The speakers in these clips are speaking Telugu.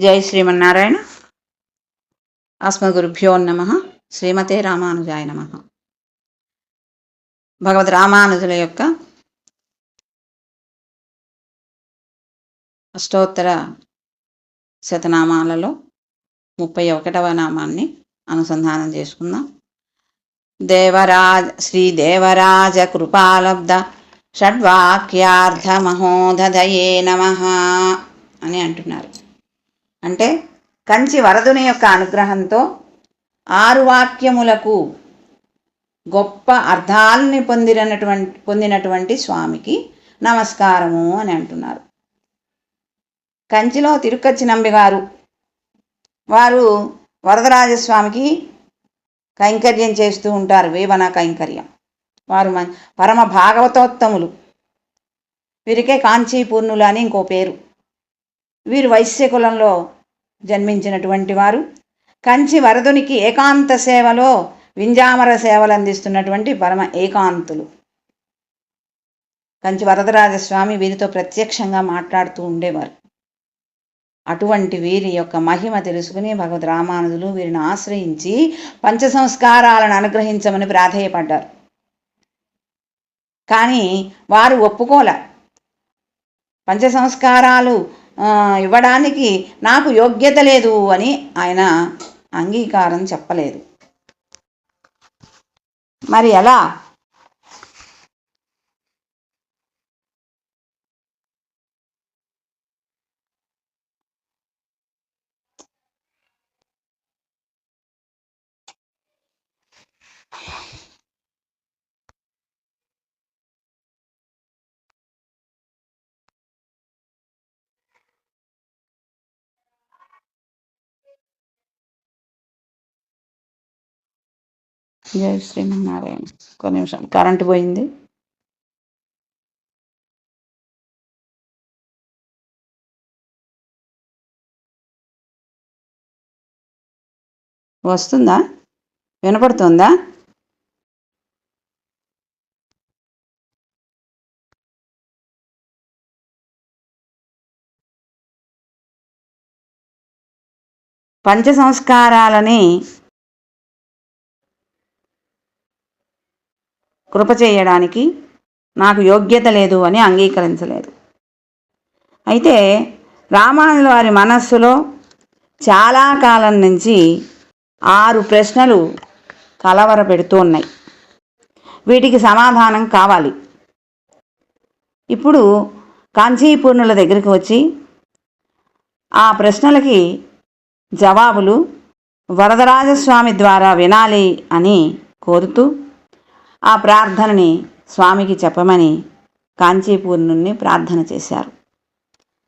జై శ్రీమన్నారాయణ. ఆస్మగురుభ్యో నమ. శ్రీమతే రామానుజాయ నమ. భగవద్ రామానుజుల యొక్క అష్టోత్తర శతనామాలలో ముప్పై ఒకటవ నామాన్ని అనుసంధానం చేసుకుందాం. దేవరాజ శ్రీ దేవరాజ కృపాలబ్ధ షడ్వాక్యార్థ మహోదయే నమ అని అంటున్నారు. అంటే కంచి వరదుని యొక్క అనుగ్రహంతో ఆరు వాక్యములకు గొప్ప అర్థాలని పొందినటువంటి పొందినటువంటి స్వామికి నమస్కారము అని అంటున్నారు. కంచిలో తిరుక్కచ్చి నంబి గారు వారు వరదరాజస్వామికి కైంకర్యం చేస్తూ ఉంటారు వేవన కైంకర్యం. వారు పరమ భాగవతోత్తములు. వీరికే కాంచీపూర్ణులు అని ఇంకో పేరు. వీరు వైశ్య కులంలో జన్మించినటువంటి వారు. కంచి వరదునికి ఏకాంత సేవలో వింజామర సేవలు అందిస్తున్నటువంటి పరమ ఏకాంతులు. కంచి వరదరాజస్వామి వీరితో ప్రత్యక్షంగా మాట్లాడుతూ ఉండేవారు. అటువంటి వీరి యొక్క మహిమ తెలుసుకుని భగవద్ రామానుజులు వీరిని ఆశ్రయించి పంచ సంస్కారాలను అనుగ్రహించమని ప్రాధేయపడ్డారు. కానీ వారు ఒప్పుకోలే. పంచ సంస్కారాలు ఇవ్వడానికి నాకు యోగ్యత లేదు అని ఆయన అంగీకారం చెప్పలేదు. మరి ఎలా? జై శ్రీమన్నారాయణ. ఒక నిమిషం. కరెంటు పోయింది. వస్తుందా? వినపడుతుందా? పంచ సంస్కారాలని కృప చేయడానికి నాకు యోగ్యత లేదు అని అంగీకరించలేదు. అయితే రామానుజుల వారి మనస్సులో చాలా కాలం నుంచి ఆరు ప్రశ్నలు కలవర పెడుతూ ఉన్నాయి. వీటికి సమాధానం కావాలి. ఇప్పుడు కాంచీపూర్ణుల దగ్గరికి వచ్చి ఆ ప్రశ్నలకి జవాబులు వరదరాజస్వామి ద్వారా వినాలి అని కోరుతూ ఆ ప్రార్థనని స్వామికి చెప్పమని కాంచీపూర్ణుణ్ణి ప్రార్థన చేశారు.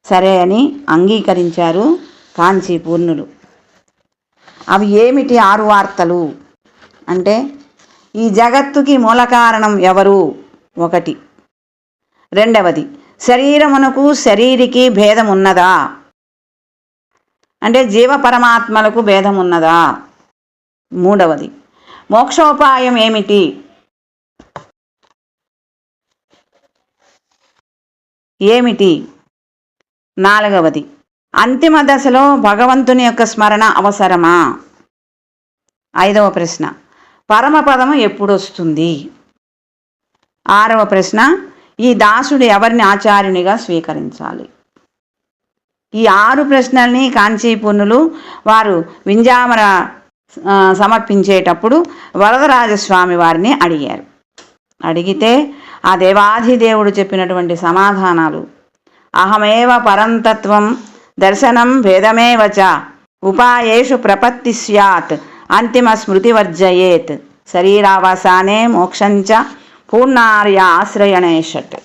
సరే అని అంగీకరించారు కాంచీపూర్ణులు. అవి ఏమిటి ఆరు వార్తలు? అంటే ఈ జగత్తుకి మూల కారణం ఎవరు? ఒకటి. రెండవది శరీరమునకు శరీరికి భేదం ఉన్నదా అంటే జీవ పరమాత్మలకు భేదం ఉన్నదా మూడవది మోక్షోపాయం ఏమిటి? ఏమిటి? నాలుగవది. అంతిమ దశలో భగవంతుని యొక్క స్మరణ అవసరమా? ఐదవ ప్రశ్న. పరమపదము ఎప్పుడొస్తుంది? ఆరవ ప్రశ్న. ఈ దాసుడు ఎవరిని ఆచార్యునిగా స్వీకరించాలి? ఈ ఆరు ప్రశ్నల్ని కాంచీపుణులు వారు వింజామర సమర్పించేటప్పుడు వరదరాజస్వామి వారిని అడిగారు. అడిగితే ఆ దేవాధిదేవుడు చెప్పినటువంటి సమాధానాలు. అహమేవ పరంతత్వం దర్శనం భేదమేవచ ఉపాయేషు ప్రపత్తి స్యాత్ అంతిమ స్మృతి వర్జయేత్ శరీరావసానే మోక్షంచ పూర్ణార్య ఆశ్రయణేషట్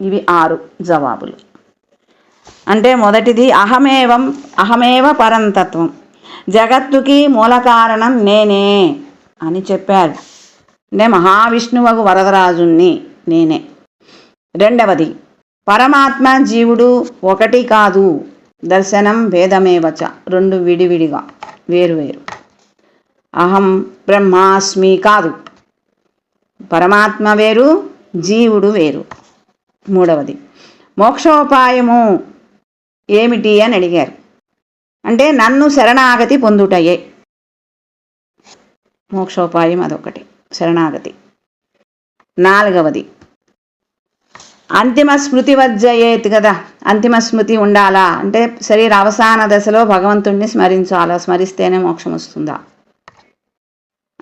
ఇవి ఆరు జవాబులు. అంటే మొదటిది అహమేవం అహమేవ పరంతత్వం. జగత్తుకి మూల కారణం నేనే అని చెప్పారు. అంటే మహావిష్ణువకు వరదరాజుని నేనే. రెండవది పరమాత్మ జీవుడు ఒకటి కాదు. దర్శనం భేదమేవచ రెండు విడివిడిగా వేరువేరు అహం బ్రహ్మాస్మి కాదు. పరమాత్మ వేరు జీవుడు వేరు. మూడవది మోక్షోపాయము ఏమిటి అని అడిగారు. అంటే నన్ను శరణాగతి పొందుటయే. మోక్షోపాయం అదొకటి శరణాగతి. నాలుగవది అంతిమ స్మృతి వర్జయేత్ కదా. అంతిమ స్మృతి ఉండాలా? అంటే శరీర అవసాన దశలో భగవంతుణ్ణి స్మరించాలా? స్మరిస్తేనే మోక్షం వస్తుందా?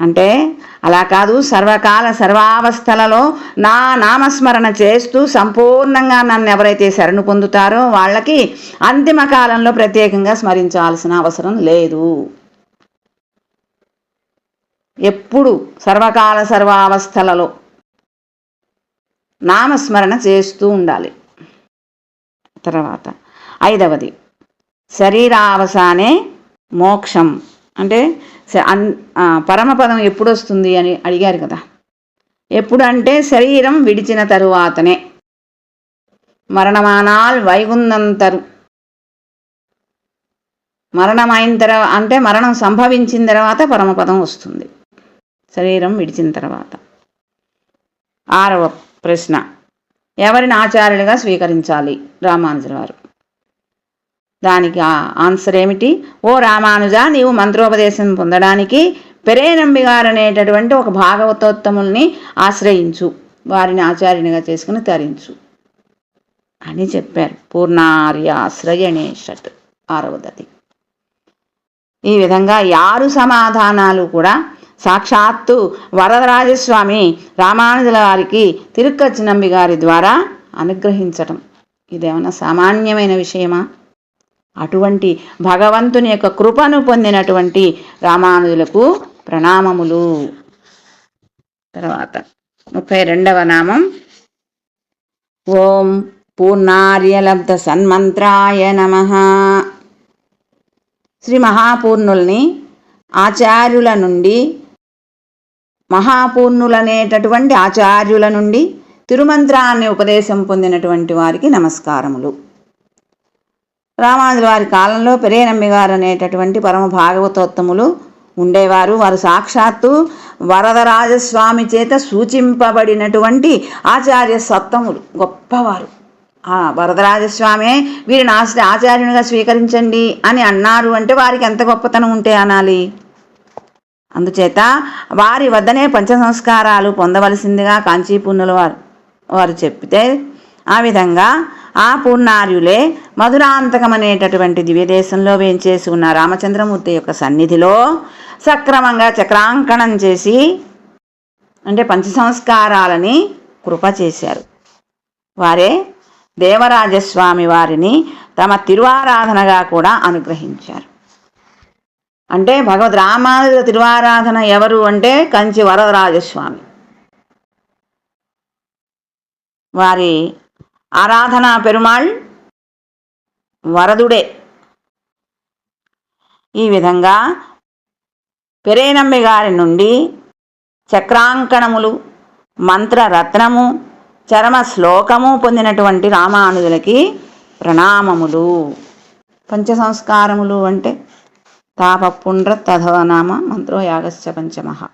అంటే అలా కాదు సర్వకాల సర్వావస్థలలో నా నామస్మరణ చేస్తూ సంపూర్ణంగా నన్ను ఎవరైతే శరణు పొందుతారో వాళ్ళకి అంతిమ కాలంలో ప్రత్యేకంగా స్మరించాల్సిన అవసరం లేదు. ఎప్పుడు సర్వకాల సర్వావస్థలలో నామస్మరణ చేస్తూ ఉండాలి. తర్వాత ఐదవది శరీరావసానే మోక్షం. అంటే పరమపదం ఎప్పుడు వస్తుంది అని అడిగారు కదా. ఎప్పుడు అంటే శరీరం విడిచిన తరువాతనే. మరణమానాల్ వైగుందంతరు మరణమైన తర్వాత అంటే మరణం సంభవించిన తర్వాత పరమపదం వస్తుంది. శరీరం విడిచిన తర్వాత. ఆరవ ప్రశ్న. ఎవరిని ఆచార్యులుగా స్వీకరించాలి? రామానుజుల వారు. దానికి ఆన్సర్ ఏమిటి? ఓ రామానుజ నీవు మంత్రోపదేశం పొందడానికి పెరేనంబిగారు అనేటటువంటి ఒక భాగవతోత్తముల్ని ఆశ్రయించు. వారిని ఆచార్యునిగా చేసుకుని తరించు. అని చెప్పారు. పూర్ణార్య ఆశ్రయణే షట్ ఆరవదతి ఈ విధంగా ఈ ఆరు సమాధానాలు కూడా సాక్షాత్తు వరదరాజస్వామి రామానుజుల వారికి తిరుక్కచ్చినంబి గారి ద్వారా అనుగ్రహించటం. ఇదేమన్నా సామాన్యమైన విషయమా? అటువంటి భగవంతుని యొక్క కృపను పొందినటువంటి రామానుజులకు ప్రణామములు. తర్వాత ముప్పై రెండవ నామం. ఓం పూర్ణార్యలబ్ధ సన్మంత్రాయ నమ. శ్రీ మహాపూర్ణుల్ని ఆచార్యుల నుండి మహాపూర్ణులనేటటువంటి ఆచార్యుల నుండి తిరుమంత్రాన్ని ఉపదేశం పొందినటువంటి వారికి నమస్కారములు. రామానుజుల వారి కాలంలో పెరేనమ్మి గారు అనేటటువంటి పరమ భాగవతోత్తములు ఉండేవారు. వారు సాక్షాత్తు వరదరాజస్వామి చేత సూచింపబడినటువంటి ఆచార్య సత్తములు. గొప్పవారు. ఆ వరదరాజస్వామే వీరిని ఆశ్ర ఆచార్యునిగా స్వీకరించండి అని అన్నారు అంటే వారికి ఎంత గొప్పతనం ఉంటే అనాలి? అందుచేత వారి వద్దనే పంచ సంస్కారాలు పొందవలసిందిగా కాంచీపూర్ణుల వారు వారు చెప్తే ఆ విధంగా ఆ పూర్ణార్యులే మధురాంతకం అనేటటువంటి దివ్యదేశంలో వేంచేసి ఉన్న రామచంద్రమూర్తి యొక్క సన్నిధిలో సక్రమంగా చక్రాంకణం చేసి అంటే పంచ సంస్కారాలని కృప చేశారు. వారే దేవరాజస్వామి వారిని తమ తిరువారాధనగా కూడా అనుగ్రహించారు. అంటే భగవద్ రామానుజ తిరువారాధన ఎవరు అంటే కంచి వరదరాజస్వామి. వారి ఆరాధన పెరుమాళ్ వరదుడే. ఈ విధంగా పెరేనమ్మి గారి నుండి చక్రాంకణములు మంత్రరత్నము చరమ శ్లోకము పొందినటువంటి రామానుజులకి ప్రణామములు. పంచ సంస్కారములు అంటే తాపపుండ్ర తథవనామ మంత్రో యాగస్య పంచమహ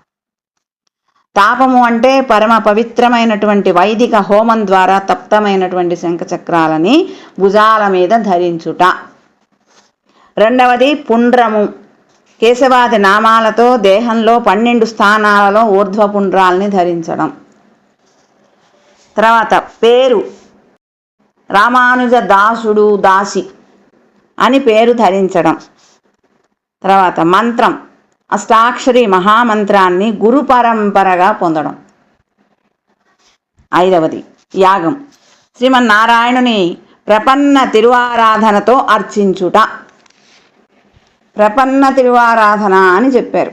తాపము అంటే పరమ పవిత్రమైనటువంటి వైదిక హోమం ద్వారా తప్తమైనటువంటి శంఖచక్రాలని భుజాల మీద ధరించుట. రెండవది పుండ్రము. కేశవాది నామాలతో దేహంలో పన్నెండు స్థానాలలో ఊర్ధ్వ పుండ్రాల్ని ధరించడం. తర్వాత పేరు. రామానుజ దాసుడు దాసి అని పేరు ధరించడం. తర్వాత మంత్రం. అష్టాక్షరి మహామంత్రాన్ని గురు పరంపరగా పొందడం. ఐదవది యాగం. శ్రీమన్నారాయణుని ప్రపన్న తిరువారాధనతో అర్చించుట. ప్రపన్న తిరువారాధన అని చెప్పారు.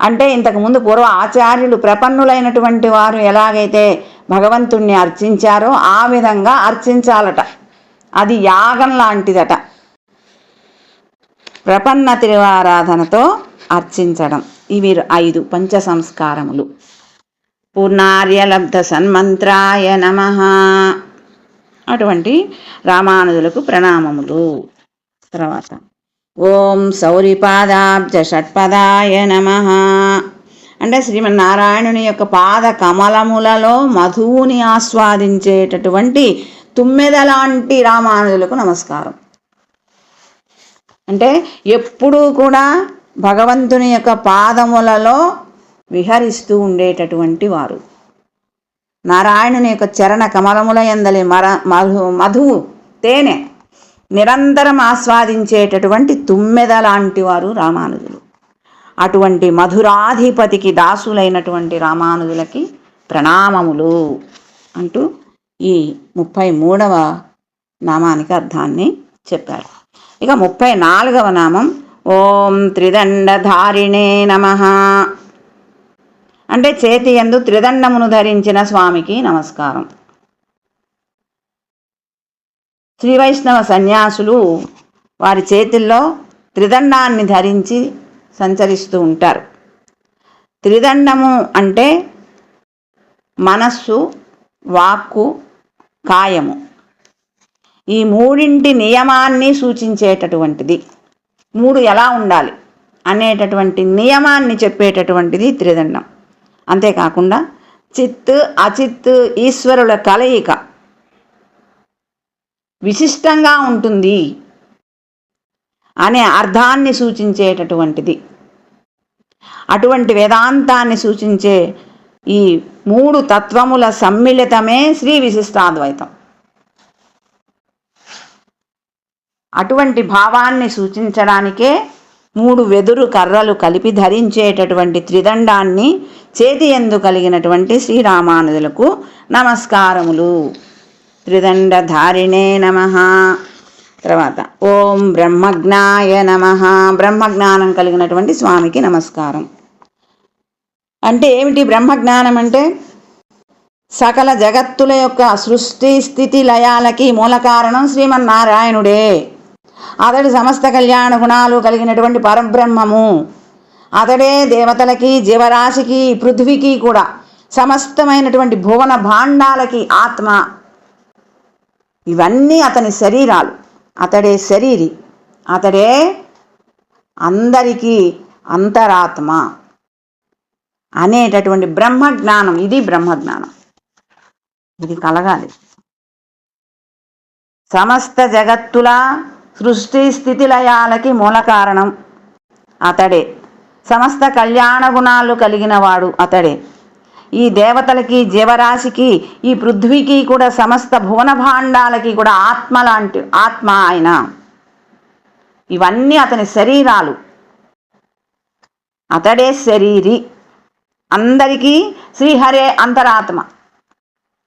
అంటే ఇంతకుముందు పూర్వ ఆచార్యులు ప్రపన్నులైనటువంటి వారు ఎలాగైతే భగవంతుణ్ణి అర్చించారో ఆ విధంగా అర్చించాలట. అది యాగం లాంటిదట. ప్రపన్న తిరువారాధనతో అర్చించడం. ఇవి ఐదు పంచ సంస్కారములు పూర్ణార్యలబ్ధ సన్మంత్రాయ నమ. అటువంటి రామానుజులకు ప్రణామములు. తర్వాత ఓం సౌరిపాదాబ్జ షట్పదాయ నమ. అంటే శ్రీమన్నారాయణుని యొక్క పాద కమలములలో మధువుని ఆస్వాదించేటటువంటి తుమ్మెద లాంటి రామానుజులకు నమస్కారం. అంటే ఎప్పుడూ కూడా భగవంతుని యొక్క పాదములలో విహరిస్తూ ఉండేటటువంటి వారు. నారాయణుని యొక్క చరణ కమలముల ఎందలి మర మధు మధువు తేనె నిరంతరం ఆస్వాదించేటటువంటి తుమ్మెద లాంటి వారు రామానుజులు. అటువంటి మధురాధిపతికి దాసులైనటువంటి రామానుజులకి ప్రణామములు అంటూ ఈ ముప్పై మూడవ నామానికి అర్థాన్ని చెప్పారు. ఇక ముప్పై నాలుగవ నామం ఓం త్రిదండధారిణే నమ. అంటే చేతి ఎందు త్రిదండమును ధరించిన స్వామికి నమస్కారం. శ్రీ వైష్ణవ సన్యాసులు వారి చేతుల్లో త్రిదండాన్ని ధరించి సంచరిస్తూ ఉంటారు. త్రిదండము అంటే మనస్సు వాక్కు కాయము. ఈ మూడింటి నియమాన్ని సూచించేటటువంటిది. మూడు ఎలా ఉండాలి అనేటటువంటి నియమాన్ని చెప్పేటటువంటిది త్రిదండం. అంతేకాకుండా చిత్ అచిత్ ఈశ్వరుల కలయిక విశిష్టంగా ఉంటుంది అనే అర్థాన్ని సూచించేటటువంటిది. అటువంటి వేదాంతాన్ని సూచించే ఈ మూడు తత్వముల సమ్మిళితమే శ్రీ విశిష్టాద్వైతం. అటువంటి భావాన్ని సూచించడానికే మూడు వెదురు కర్రలు కలిపి ధరించేటటువంటి త్రిదండాన్ని చేతి ఎందు కలిగినటువంటి శ్రీరామానుజులకు నమస్కారములు. త్రిదండధారిణే నమ. తర్వాత ఓం బ్రహ్మజ్ఞాయ నమ. బ్రహ్మజ్ఞానం కలిగినటువంటి స్వామికి నమస్కారం. అంటే ఏమిటి బ్రహ్మజ్ఞానం అంటే? సకల జగత్తుల యొక్క సృష్టి స్థితి లయాలకి మూల కారణం శ్రీమన్నారాయణుడే. అతడు సమస్త కళ్యాణ గుణాలు కలిగినటువంటి పరబ్రహ్మము. అతడే దేవతలకి జీవరాశికి పృథ్వీకి కూడా సమస్తమైనటువంటి భువన భాండాలకి ఆత్మ. ఇవన్నీ అతని శరీరాలు. అతడే శరీరి. అతడే అందరికీ అంతరాత్మ అనేటటువంటి బ్రహ్మజ్ఞానం. ఇది బ్రహ్మజ్ఞానం. ఇది కలగాలి. సమస్త జగత్తుల సృష్టి స్థితిలయాలకి మూల కారణం అతడే. సమస్త కళ్యాణ గుణాలు కలిగిన వాడు అతడే. ఈ దేవతలకి జీవరాశికి ఈ పృథ్వీకి కూడా సమస్త భువన భాండాలకి కూడా ఆత్మ లాంటి ఆత్మ ఆయన. ఇవన్నీ అతని శరీరాలు. అతడే శరీరి. అందరికీ శ్రీహరే అంతరాత్మ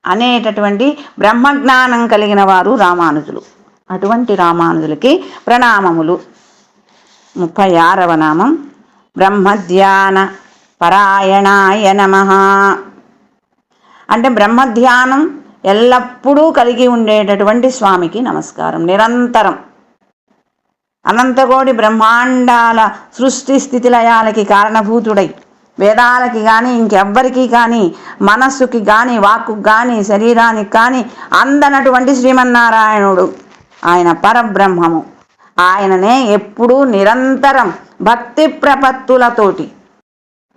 అనేటటువంటి బ్రహ్మజ్ఞానం కలిగిన వారు రామానుజులు. అటువంటి రామానుజులకి ప్రణామములు. ముప్పై ఆరవ నామం. బ్రహ్మధ్యాన పరాయణాయ నమ. అంటే బ్రహ్మధ్యానం ఎల్లప్పుడూ కలిగి ఉండేటటువంటి స్వామికి నమస్కారం. నిరంతరం. అనంతకోటి బ్రహ్మాండాల సృష్టి స్థితిలయాలకి కారణభూతుడై వేదాలకి కానీ ఇంకెవ్వరికి కానీ మనస్సుకి కానీ వాక్కు కానీ శరీరానికి కానీ అందనటువంటి శ్రీమన్నారాయణుడు. ఆయన పరబ్రహ్మము. ఆయననే ఎప్పుడూ నిరంతరం భక్తి ప్రపత్తులతోటి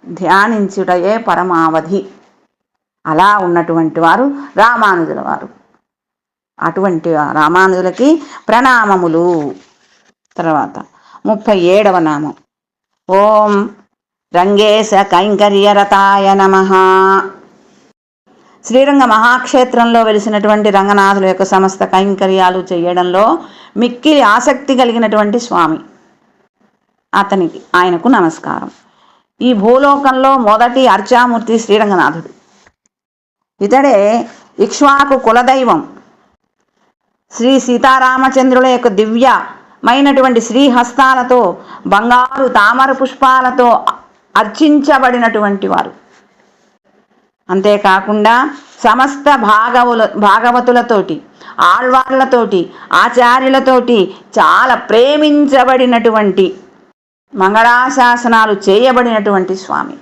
ధ్యానించుటయే పరమావధి. అలా ఉన్నటువంటి వారు రామానుజుల వారు. అటువంటి రామానుజులకి ప్రణామములు. తర్వాత ముప్పై ఏడవ నామం. ఓం రంగేశ కైంకర్యరతాయ నమ. శ్రీరంగ మహాక్షేత్రంలో వెలిసినటువంటి రంగనాథుల యొక్క సమస్త కైంకర్యాలు చేయడంలో మిక్కిలి ఆసక్తి కలిగినటువంటి స్వామి. అతనికి ఆయనకు నమస్కారం. ఈ భూలోకంలో మొదటి అర్చామూర్తి శ్రీరంగనాథుడు. ఇతడే ఇక్ష్వాకు కులదైవం. శ్రీ సీతారామచంద్రుల యొక్క దివ్యమైనటువంటి శ్రీహస్తాలతో బంగారు తామర పుష్పాలతో అర్చించబడినటువంటి వారు. అంతేకాకుండా సమస్త భాగవుల భాగవతులతోటి ఆళ్వార్లతోటి ఆచార్యులతోటి చాలా ప్రేమించబడినటువంటి మంగళాశాసనాలు చేయబడినటువంటి స్వామి.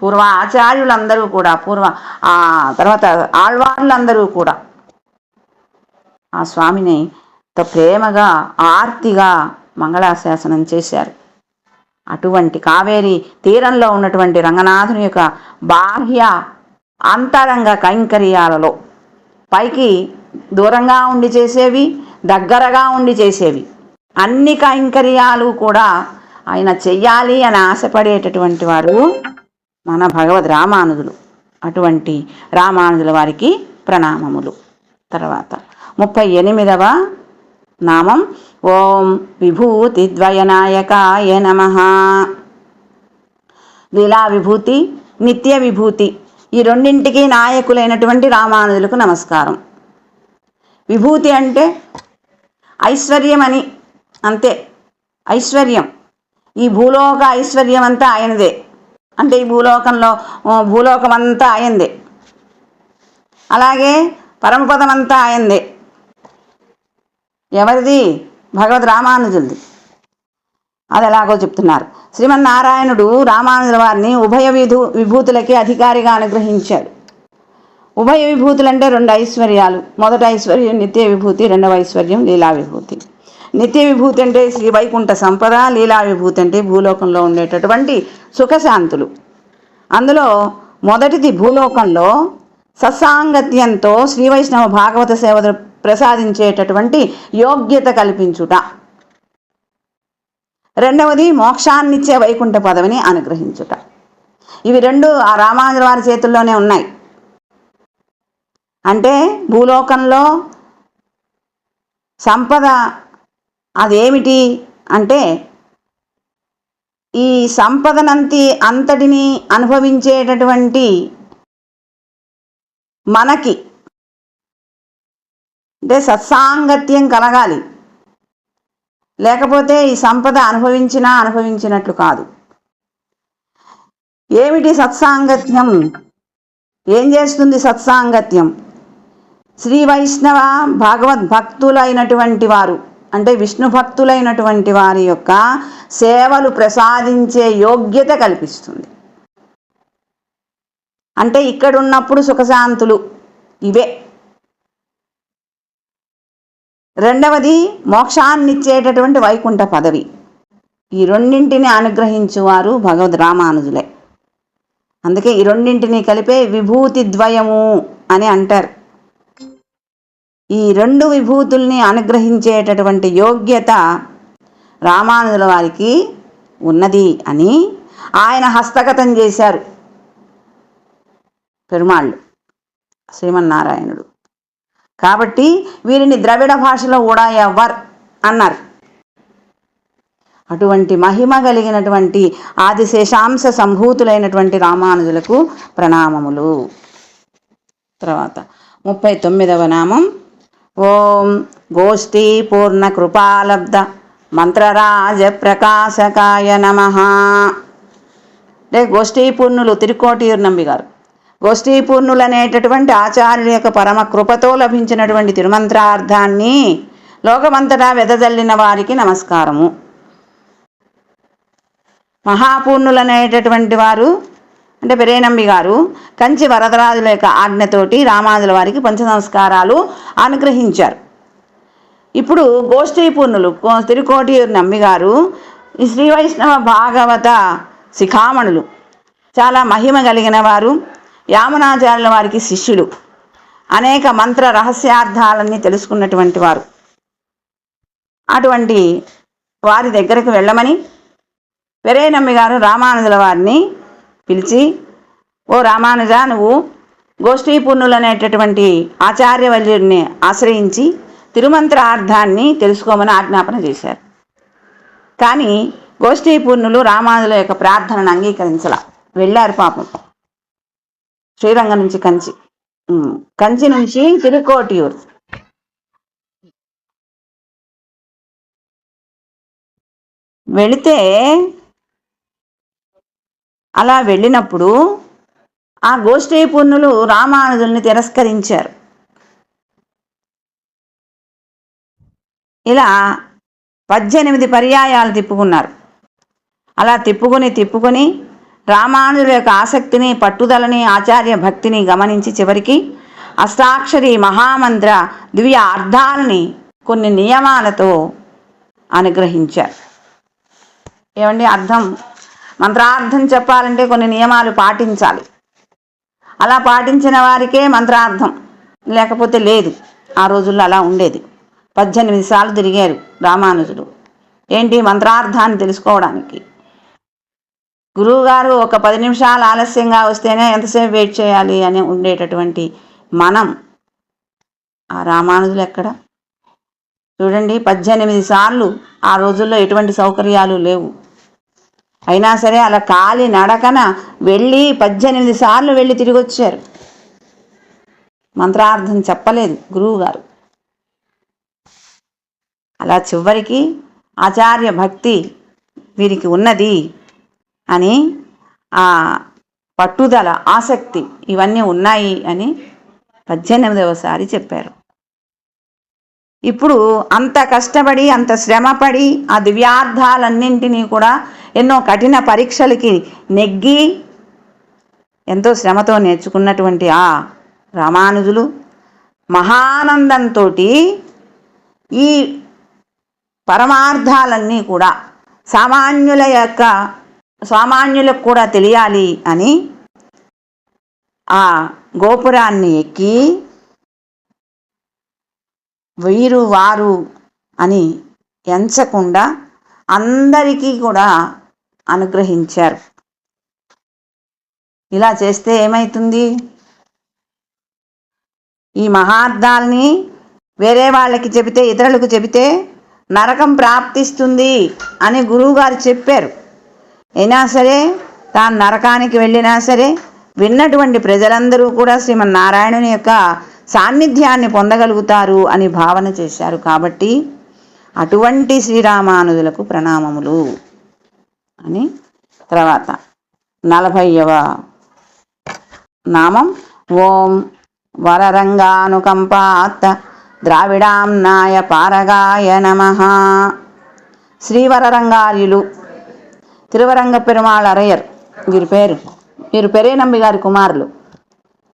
పూర్వ ఆచార్యులందరూ కూడా పూర్వ ఆ తర్వాత ఆళ్వార్లందరూ కూడా ఆ స్వామిని ప్రేమగా ఆర్తిగా మంగళాశాసనం చేశారు. అటువంటి కావేరి తీరంలో ఉన్నటువంటి రంగనాథుని యొక్క బాహ్య అంతరంగ కైంకర్యాలలో పైకి దూరంగా ఉండి చేసేవి దగ్గరగా ఉండి చేసేవి. అన్ని కైంకర్యాలు కూడా ఆయన చెయ్యాలి అని ఆశపడేటటువంటి వారు మన భగవద్ రామానుజులు. అటువంటి రామానుజుల వారికి ప్రణామములు. తర్వాత ముప్పై ఎనిమిదవ నామం ఓం విభూతిద్వయనాయకాయ నమ. లీలా విభూతి నిత్య విభూతి ఈ రెండింటికి నాయకులైనటువంటి రామానుజులకు నమస్కారం. విభూతి అంటే ఐశ్వర్యం అని అంతే. ఐశ్వర్యం. ఈ భూలోక ఐశ్వర్యం అంతా ఆయనదే. అంటే ఈ భూలోకంలో భూలోకం అంతా ఆయనదే. అలాగే పరమపదం అంతా ఆయనదే. ఎవరిది? భగవద్ రామానుజులది. అది ఎలాగో చెప్తున్నారు. శ్రీమన్నారాయణుడు రామానుజుల వారిని ఉభయ విధు విభూతులకి అధికారిగా అనుగ్రహించాడు. ఉభయ విభూతులు అంటే రెండు ఐశ్వర్యాలు. మొదట ఐశ్వర్యం నిత్య విభూతి రెండవ ఐశ్వర్యం లీలా విభూతి. నిత్య విభూతి అంటే శ్రీ వైకుంఠ సంపద లీలా విభూతి అంటే భూలోకంలో ఉండేటటువంటి సుఖశాంతులు. అందులో మొదటిది భూలోకంలో సత్సాంగత్యంతో శ్రీ వైష్ణవ భాగవత సేవ ప్రసాదించేటటువంటి యోగ్యత కల్పించుట. రెండవది మోక్షాన్నిచ్చే వైకుంఠ పదవిని అనుగ్రహించుట. ఇవి రెండు ఆ రామానుజుల వారి చేతుల్లోనే ఉన్నాయి. అంటే భూలోకంలో సంపద అదేమిటి అంటే ఈ సంపదనంతి అంతటిని అనుభవించేటటువంటి మనకి అంటే సత్సాంగత్యం కలగాలి. లేకపోతే ఈ సంపద అనుభవించినా అనుభవించినట్లు కాదు. ఏమిటి సత్సాంగత్యం? ఏం చేస్తుంది సత్సాంగత్యం? శ్రీ వైష్ణవ భగవద్ భక్తులైనటువంటి వారు అంటే విష్ణు భక్తులైనటువంటి వారి యొక్క సేవలు ప్రసాదించే యోగ్యత కల్పిస్తుంది. అంటే ఇక్కడ ఉన్నప్పుడు సుఖశాంతులు ఇవే. రెండవది మోక్షాన్నిచ్చేటటువంటి వైకుంఠ పదవి. ఈ రెండింటిని అనుగ్రహించువారు భగవద్ రామానుజులే. అందుకే ఈ రెండింటిని కలిపే విభూతి ద్వయము అని అంటారు. ఈ రెండు విభూతుల్ని అనుగ్రహించేటటువంటి యోగ్యత రామానుజుల వారికి ఉన్నది అని ఆయన హస్తగతం చేశారు. పెరుమాళ్ళు. శ్రీమన్నారాయణుడు. కాబట్టి వీరిని ద్రవిడ భాషలో కూడా ఎవ్వర్ అన్నారు. అటువంటి మహిమ కలిగినటువంటి ఆదిశేషాంశ సంభూతులైనటువంటి రామానుజులకు ప్రణామములు. తర్వాత ముప్పై తొమ్మిదవ నామం. ఓం గోష్ఠీ పూర్ణ కృపాలబ్ధ మంత్రరాజ ప్రకాశకాయ నమ. అంటే గోష్ఠీ పూర్ణులు తిరుకోటియూరు నంబి గారు గోష్ఠీ అనేటటువంటి ఆచార్యుల యొక్క పరమ కృపతో లభించినటువంటి తిరుమంత్రార్థాన్ని లోకమంతటా వెదజల్లిన వారికి నమస్కారము. మహాపూర్ణులనేటటువంటి వారు అంటే పెరేనంబి గారు కంచి వరదరాజుల యొక్క ఆజ్ఞతోటి రామానుజుల వారికి పంచ సంస్కారాలు అనుగ్రహించారు. ఇప్పుడు గోష్ఠీ పూర్ణులు కో- తిరుకోటి నమ్మి గారు ఈ శ్రీ వైష్ణవ భాగవత శిఖామణులు. చాలా మహిమ కలిగిన వారు. యామనాచార్యుల వారికి శిష్యులు. అనేక మంత్ర రహస్యార్థాలన్నీ తెలుసుకున్నటువంటి వారు. అటువంటి వారి దగ్గరకు వెళ్ళమని పెరేనమ్మి గారు రామానుజుల వారిని పిలిచి ఓ రామానుజ నువ్వు గోష్ఠీ పుణ్యులు అనేటటువంటి ఆచార్యవల్యుడిని ఆశ్రయించి తిరుమంత్రార్థాన్ని తెలుసుకోమని ఆజ్ఞాపన చేశారు. కానీ గోష్ఠీ పూర్ణులు రామానుజుల యొక్క ప్రార్థనను అంగీకరించాల. వెళ్ళారు పాపం. శ్రీరంగం నుంచి కంచి. కంచి నుంచి తిరుకోటియూర్. వెళితే అలా వెళ్ళినప్పుడు ఆ గోష్ఠీ పుణ్యులు రామానుజుల్ని తిరస్కరించారు. ఇలా పద్దెనిమిది పర్యాయాలు తిప్పుకున్నారు. అలా తిప్పుకొని తిప్పుకొని రామానుజుల యొక్క ఆసక్తిని పట్టుదలని ఆచార్య భక్తిని గమనించి చివరికి అష్టాక్షరి మహామంత్ర దివ్య అర్థాలని కొన్ని నియమాలతో అనుగ్రహించారు. ఏమండి అర్థం? మంత్రార్థం చెప్పాలంటే కొన్ని నియమాలు పాటించాలి. అలా పాటించిన వారికే మంత్రార్థం లేకపోతే లేదు. ఆ రోజుల్లో అలా ఉండేది. పద్దెనిమిది సార్లు తిరిగారు రామానుజుడు ఏంటి మంత్రార్థాన్ని తెలుసుకోవడానికి? గురువుగారు ఒక పది నిమిషాలు ఆలస్యంగా వస్తేనే ఎంతసేపు వెయిట్ చేయాలి అని ఉండేటటువంటి మనం. ఆ రామానుజులు ఎక్కడ? చూడండి పద్దెనిమిది సార్లు ఆ రోజుల్లో ఎటువంటి సౌకర్యాలు లేవు. అయినా సరే అలా కాలి నడకన వెళ్ళి పద్దెనిమిది సార్లు వెళ్ళి తిరిగి వచ్చారు మంత్రార్థం చెప్పలేదు గురువు గారు అలా చివరికి ఆచార్య భక్తి వీరికి ఉన్నది. అని ఆ పట్టుదల ఆసక్తి ఇవన్నీ ఉన్నాయి అని పద్దెనిమిదవసారి చెప్పారు. ఇప్పుడు అంత కష్టపడి అంత శ్రమపడి ఆ దివ్యార్థాలన్నింటినీ కూడా ఎన్నో కఠిన పరీక్షలకి నెగ్గి ఎంతో శ్రమతో నేర్చుకున్నటువంటి ఆ రామానుజులు మహానందంతో ఈ పరమార్థాలన్నీ కూడా సామాన్యుల యొక్క సామాన్యులకు కూడా తెలియాలి అని ఆ గోపురాన్ని ఎక్కి వీరు వారు అని ఎంచకుండా అందరికీ కూడా అనుగ్రహించారు. ఇలా చేస్తే ఏమవుతుంది ఈ మహార్థాల్ని వేరే వాళ్ళకి చెబితే ఇతరులకు చెబితే నరకం ప్రాప్తిస్తుంది అని గురువుగారు చెప్పారు. అయినా సరే తాను నరకానికి వెళ్ళినా సరే విన్నటువంటి ప్రజలందరూ కూడా శ్రీమన్నారాయణుని యొక్క సాన్నిధ్యాన్ని పొందగలుగుతారు అని భావన చేశారు. కాబట్టి అటువంటి శ్రీరామానుజులకు ప్రణామములు అని తర్వాత నలభైవ నామం. ఓం వరరంగానుకంపాత్ ద్రావిడాంనాయ పారగాయ నమ. శ్రీవరరంగార్యులు తిరువరంగ పెరుమాళ్ అరయ్యర్. వీరి పేరు. వీరు పెరేనంబి గారి కుమారులు.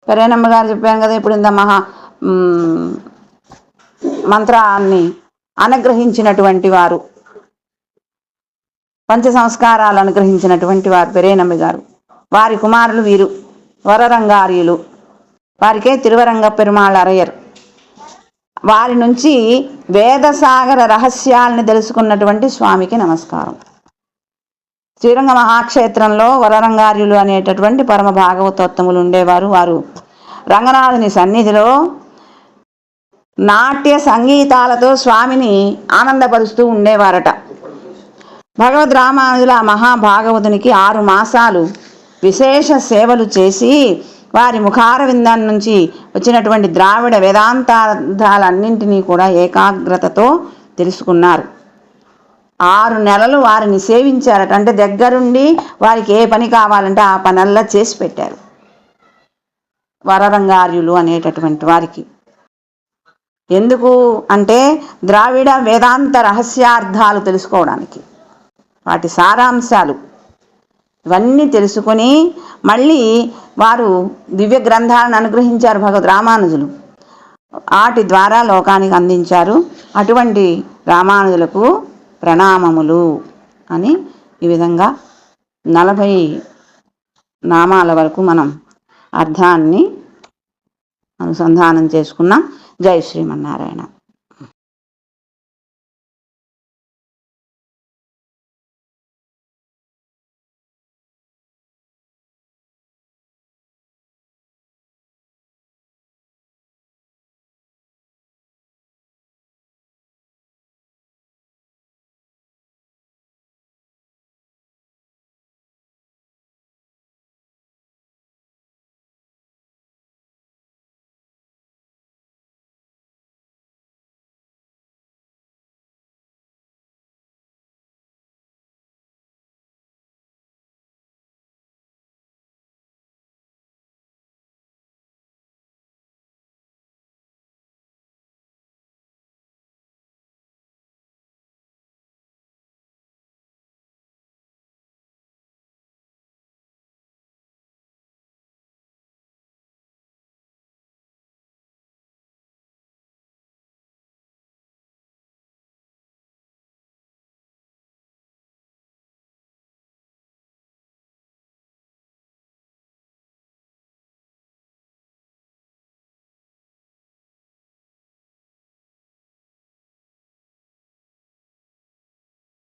పెరేనంబి గారు చెప్పాను కదా ఇప్పుడు ఇంత మహా మంత్రాన్ని అనుగ్రహించినటువంటి వారు. పంచ సంస్కారాలు అనుగ్రహించినటువంటి వారు పెరేనమ్మి గారు. వారి కుమారులు వీరు. వరరంగార్యులు వారికే తిరువరంగ పెరుమాళ్ అరయ్యర్. వారి నుంచి వేదసాగర రహస్యాల్ని తెలుసుకున్నటువంటి స్వామికి నమస్కారం. శ్రీరంగ మహాక్షేత్రంలో వరరంగార్యులు అనేటటువంటి పరమ భాగవతోత్తములు ఉండేవారు వారు. రంగనాథుని సన్నిధిలో నాట్య సంగీతాలతో స్వామిని ఆనందపరుస్తూ ఉండేవారట. భగవద్ రామానుజుల మహాభాగవతునికి ఆరు మాసాలు విశేష సేవలు చేసి వారి ముఖార విందం నుంచి వచ్చినటువంటి ద్రావిడ వేదాంతార్థాలన్నింటినీ కూడా ఏకాగ్రతతో తెలుసుకున్నారు. ఆరు నెలలు వారిని సేవించారట. అంటే దగ్గరుండి వారికి ఏ పని కావాలంటే ఆ పనల్లా చేసి పెట్టారు. వరరంగార్యులు అనేటటువంటి వారికి. ఎందుకు అంటే ద్రావిడ వేదాంత రహస్యార్థాలు తెలుసుకోవడానికి. వాటి సారాంశాలు. ఇవన్నీ తెలుసుకొని మళ్ళీ వారు దివ్య గ్రంథాలను అనుగ్రహించారు భగవద్ రామానుజులు. వాటి ద్వారా లోకానికి అందించారు. అటువంటి రామానుజులకు ప్రణామములు అని ఈ విధంగా నలభై నామాల వరకు మనం అర్థాన్ని అనుసంధానం చేసుకున్నాం. జై శ్రీమన్నారాయణ.